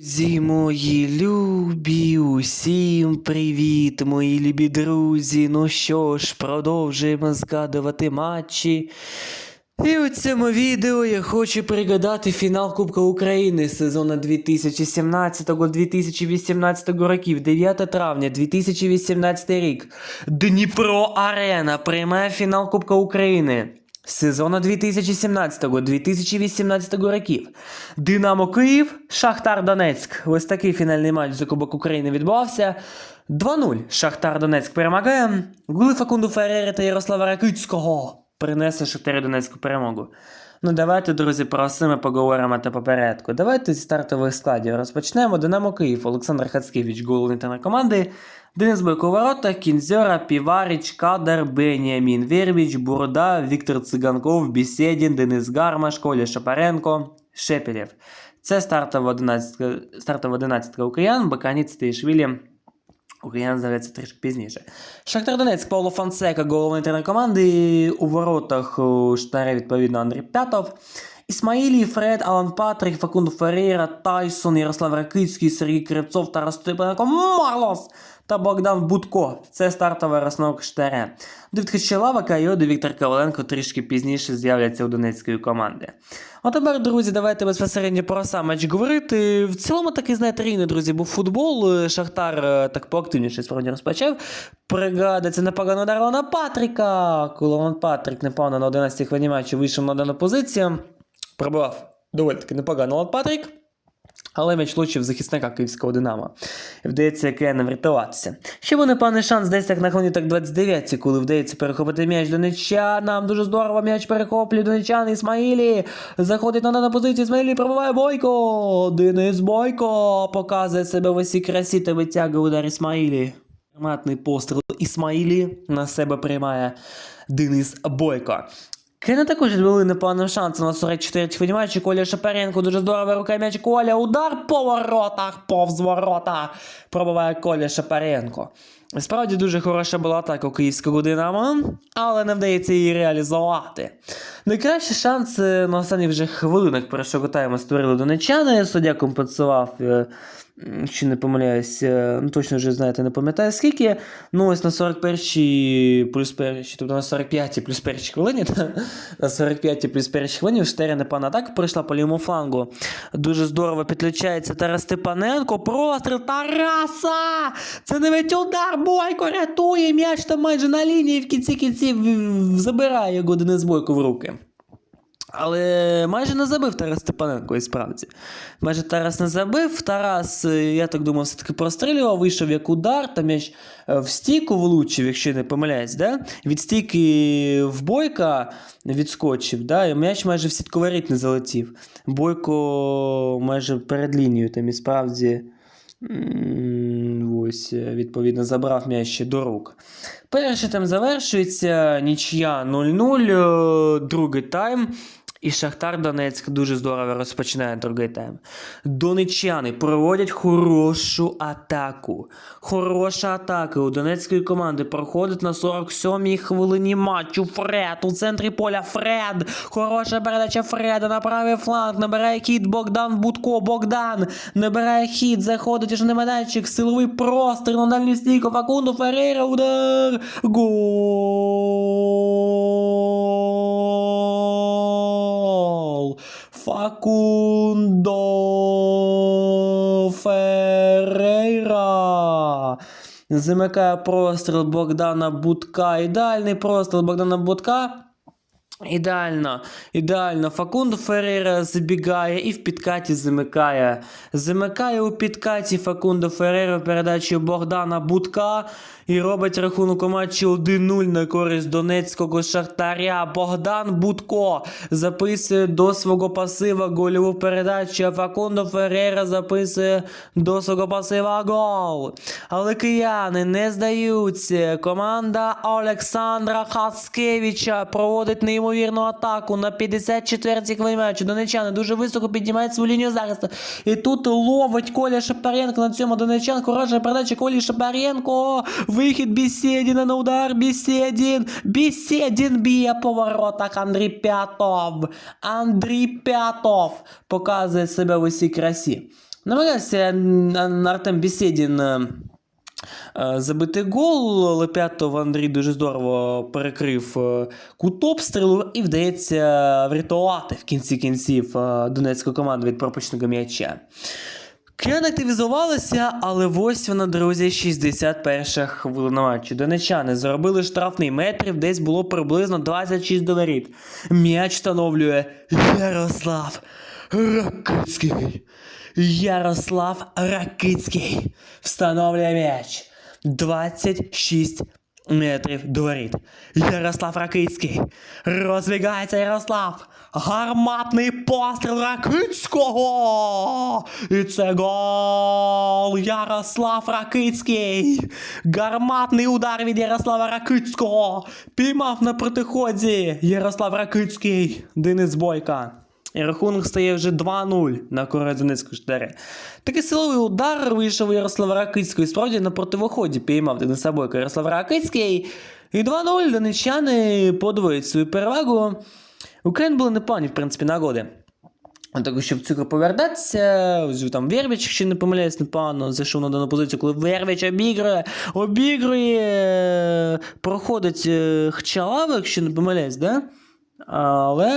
Друзі мої любі, усім привіт, мої любі друзі. Ну що ж, продовжуємо згадувати матчі. І у цьому відео я хочу пригадати фінал Кубка України сезону 2017-2018 років, 9 травня 2018 рік. Дніпро Арена приймає фінал Кубка України. Сезону 2017-2018 років. Динамо Київ, Шахтар Донецьк. Ось такий фінальний матч за Кубок України відбувався. 2-0. Шахтар Донецьк перемагає. Гули Факунду Феррери та Ярослава Ракицького принесли Шахтарі Донецьку перемогу. Ну давайте, друзі, про все ми поговоримо та попередку. Давайте зі стартових складів розпочнемо. Динамо Київ, Олександр Хацкевич, головний тренер команди. Денис Бойко у воротах, Кінзьора, Піваріч, Кадар, Беніамін Вєрвіч, Бурда, Віктор Циганков, Бісєдін, Денис Гармаш, Коля Шапаренко, Шепелєв. Це стартова 11 стартова 11 україн, Баканіц та Ішвілі. здається трішки пізніше. Шахтар Донецьк, Павло Фансека, головний тренер команди. У воротах у штаре, відповідно, Андрій П'ятов. Ісмаїлі, Фред, Алан Патрик, Факунд Феррера, Тайсон, Ярослав Ракицький, Сергій Кривцов, Тарас Степаненко, Марлос та Богдан Будко. Це стартова розновка штаре. Давид Хачалава, Кайоди, Віктор Коваленко трішки пізніше з'являться у донецької команди. А тепер, друзі, давайте безпосередньо про сам матч говорити. В цілому такий, знаєте, рівний, друзі, був футбол. Шахтар е, так поактивніше справді розпочав. Пригадується непогано удар Лана Патріка. Коли Лан Патрік, непевно, на 11 хвилині матчу вийшов на дану позицію. Пробував доволі таки непогано Лан Патрік. Але м'яч влучив захисника київського Динамо. Вдається Кеnem врятуватися. Ще був непевний шанс десь так на хвилині так 29 коли вдається перехопити м'яч Донеччанам. Дуже здорово м'яч перехоплює Донеччан Ісмаїлі. Заходить на дану позицію Ісмаїлі, пробиває Бойко. Денис Бойко показує себе в усій красі та витягує удар Ісмаїлі. Гарматний постріл Ісмаїлі на себе приймає Денис Бойко. Кена також відбули непоганим шансом на 44 хвилі матчі. Коля Шапаренко дуже здорово рукає м'яч. Коля, удар по воротах, повз ворота. Пробиває Коля Шапаренко. Справді дуже хороша була атака у київського Динамо, але не вдається її реалізувати. Найкращий шанс е, на останніх вже хвилинах першого тайму створили донечани. Суддя компенсував, якщо не помиляюсь, е, ну точно вже знаєте, не пам'ятаю скільки. Ну ось на 41 плюс перші, тобто на 45 плюс перші хвилині, та, на 45 плюс перші хвилині в Штері непогана атака пройшла по лівому флангу. Дуже здорово підключається Тарас Степаненко. Простріл Тараса! Це навіть удар, Бойко рятує м'яч там майже на лінії в кінці кінців забирає його Денис Бойко в руки. Але майже не забив Тарас Степаненко, і справді. Майже Тарас не забив. Тарас, е, я так думав, все-таки прострілював, вийшов як удар, там м'яч е, в стійку влучив, якщо не помиляюсь, да? від стійки в Бойка відскочив, да? і м'яч майже в сітковий рит не залетів. Бойко майже перед лінією там і справді. Ось, е, відповідно, забрав м'яч ще до рук. Перший тайм завершується, нічия 0-0, е, другий тайм. І Шахтар Донецьк дуже здорово розпочинає другий тайм. Донеччани проводять хорошу атаку. Хороша атака у донецької команди проходить на 47-й хвилині матчу. Фред у центрі поля. Фред. Хороша передача Фреда на правий фланг. Набирає хід Богдан Будко. Богдан набирає хід. Заходить уже на майданчик. Силовий простір на дальню стійку. Факунду Феррейра. Удар. Гол. Факундо Феррейра. Замикає простріл Богдана Будка. Ідеальний простріл Богдана Будка. Ідеально, ідеально. Факундо Феррейра забігає і в підкаті замикає. Замикає у підкаті Факундо Феррейра передачу Богдана Будка і робить рахунок у матчі 1-0 на користь донецького шахтаря. Богдан Будко записує до свого пасива гольову передачу. а Факундо Феррейра записує до свого пасива гол. Але кияни не здаються. Команда Олександра Хаскевича проводить неймовірну атаку на 54-й хвилині матчу. Донечани дуже високо піднімають свою лінію захисту. І тут ловить Коля Шапаренко на цьому Донечан. Хороша передача Колі Шапаренко. Вихід Бісєдіна на удар. Бісєдін. Бісєдін б'є по воротах. Андрій П'ятов. Андрій П'ятов показує себе в усій красі. Намагався м, Артем Бісєдін е, е, забити гол, Лепятов Андрій дуже здорово перекрив е, кут обстрілу і вдається врятувати в кінці кінців е, донецьку команду від пропущеного м'яча. Кияни активізувалися, але ось вона, друзі, 61 хвилина матчу. Донечани заробили штрафний метрів, десь було приблизно 26 до воріт. М'яч встановлює Ярослав Ракицький. Ярослав Ракицький встановлює м'яч. 26 метрів до. Ярослав Ракицький. Розвігається Ярослав. Гарматний постріл Ракицького. І це гол. Ярослав Ракицький. Гарматний удар від Ярослава Ракицького. Піймав на протиході. Ярослав Ракицький. Денис Бойка. І рахунок стає вже 2-0 на користь Донецької штари. Такий силовий удар вийшов у Ярослава Ракицького. І справді на противоході піймав Дениса Бойка Ярослав Ракицький. І 2-0 донеччани подвоюють свою перевагу. Україн були непогані, в принципі, нагоди. Так, щоб цукру повертатися, там Вервіч, якщо не помиляюсь, непогано зайшов на дану позицію, коли Вервіч обігрує, обігрує, проходить е, Хчалава, якщо не помиляюсь, да? Але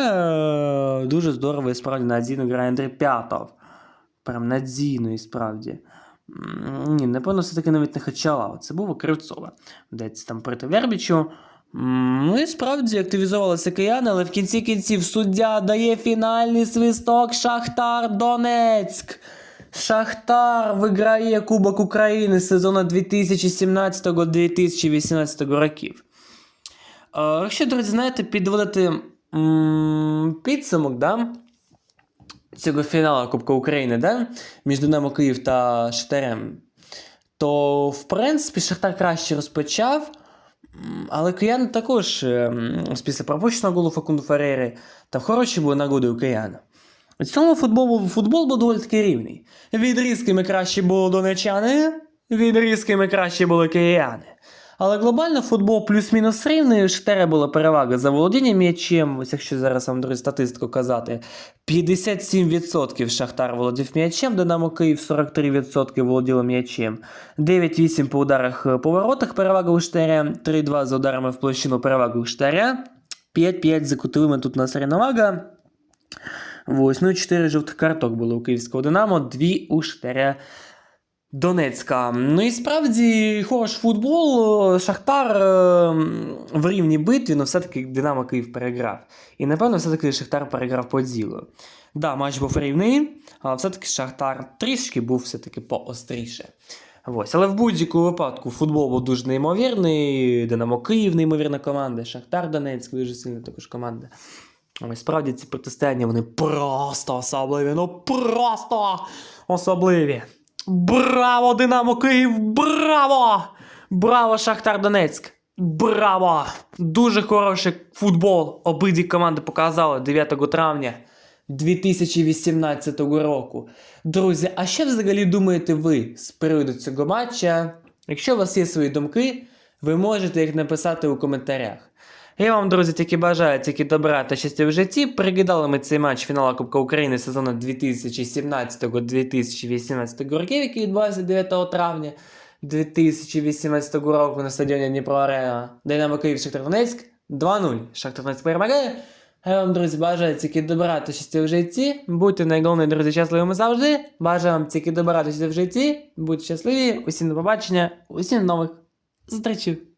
е, дуже здорово і справді надійно грає Андрій П'ятов. Прям надійно і справді. Ні, напевно, все-таки навіть не Хачалава. Це був Кривцова. Йдеться там проти Вербічу. М, і справді активізувалися кияни, але в кінці кінців суддя дає фінальний свисток Шахтар Донецьк. Шахтар виграє Кубок України сезону 2017-2018 років. Е, Якщо, друзі, знаєте, підводити підсумок, да? цього фіналу Кубка України, да? між Динамо Київ та Шахтарем, то, в принципі, Шахтар краще розпочав. Але кияни також ем, після пропущеного голу Факунду Ферери там хороші були нагоди у кияна. У цьому футбол, футбол був доволі таки рівний. Відрізками краще були донечани, відрізками краще були кияни. Але глобально футбол плюс-мінус рівний. Шахтаря була перевага за володінням м'ячем. Ось якщо зараз вам друзі, статистику казати, 57% Шахтар володів м'ячем, Динамо Київ 43% володіло м'ячем. 9-8 по ударах е, по воротах перевага у Шахтаря, 3-2 за ударами в площину перевага у Шахтаря, 5-5 за кутовими тут у нас рівновага. Ось, ну 4 жовтих карток було у київського Динамо, 2 у Шахтаря Донецька. Ну і справді хороший футбол. Шахтар е, в рівній битві, але все-таки Динамо Київ переграв. І напевно, все-таки Шахтар переграв по ділу. Да, матч був рівний, але все-таки Шахтар трішки був все-таки поостріше. Ось. Але в будь-якому випадку футбол був дуже неймовірний. Динамо Київ, неймовірна команда, Шахтар Донецьк, дуже сильна також команда. Ось справді ці протистояння вони просто особливі. Ну просто особливі. Браво, Динамо Київ! Браво! Браво, Шахтар Донецьк! Браво! Дуже хороший футбол. Обидві команди показали 9 травня 2018 року. Друзі, а що взагалі думаєте ви з приводу цього матча? Якщо у вас є свої думки, ви можете їх написати у коментарях. Я вам, друзі, тільки бажаю тільки добра та щастя в житті. Пригадали ми цей матч фіналу Кубка України сезону 2017-2018 років, який відбувався 9 травня 2018 року на стадіоні Дніпро Арена. Динамо Київ Шахтар Донецьк 2-0. Шахтар Донецьк перемагає. Я вам, друзі, бажаю тільки добра та щастя в житті. Будьте найголовніше, друзі, щасливими завжди. Бажаю вам тільки добра та щастя в житті. Будьте щасливі. Усім до побачення, усім нових зустрічей.